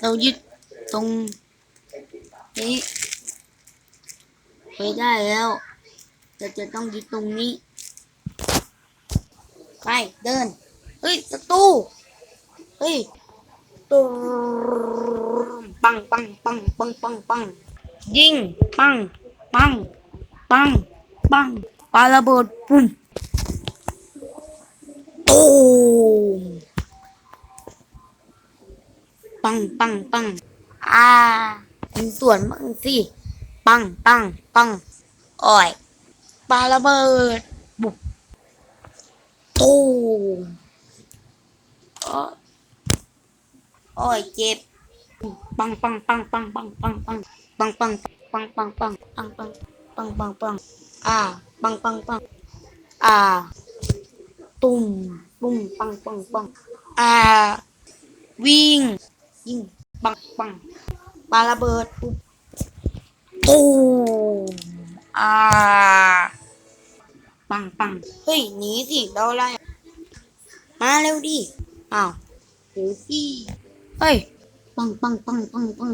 เรายึดตรงนี้ไปได้แล้วเราจะต้องยึดตรงนี้ ไปเดิน เฮ้ยประตูเฮ้ยตูมปังปังปังปังปังปังยิงปังปังปังปังปาระเบิดปุ่ม ปังปังปังอ่ามีส่วนบ้างสิปังปังปังอ้อยปาระเบิดบุบตูมอ้อยอ้อยเจ็บปังปังปังปังปังปังปังปังปังปังปังปังปังปังปังปังปังอ่าปังปังปังอ่าตุ้มปุ้มปังปังปังอ่าวิ่ง ยิงปังปังปาระเบิดปุ๊บตูมอ่าปังปังเฮ้ยหนีสิเราอะไรมาเร็วดิอ้าวเดี๋ยวสิเฮ้ยปังปังปังปังปัง